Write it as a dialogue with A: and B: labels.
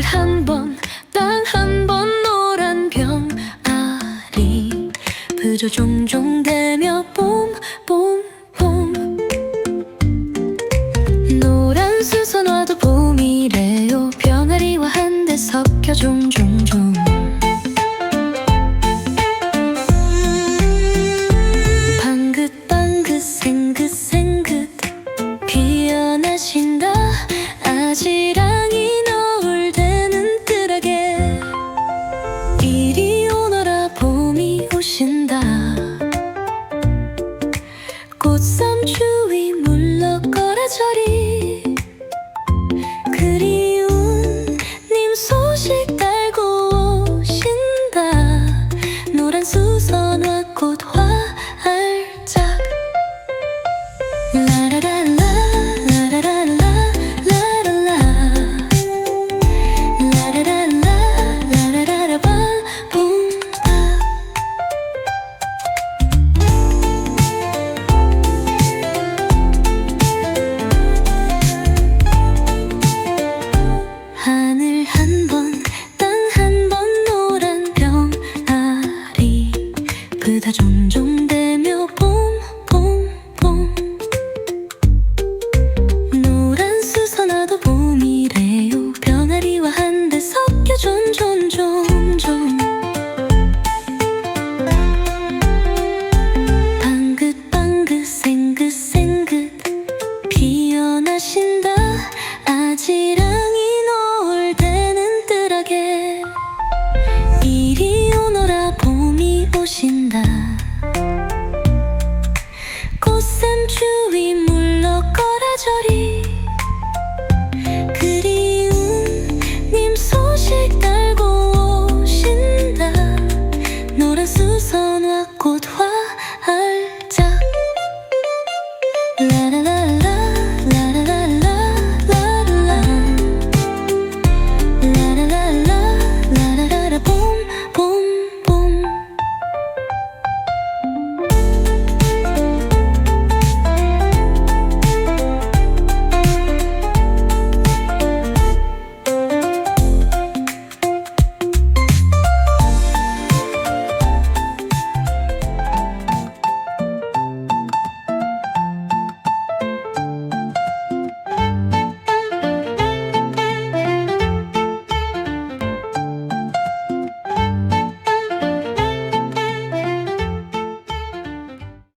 A: 늘 한번딱한번 노란 병아리. 그저 종종 대며 봄봄 봄 그다 종종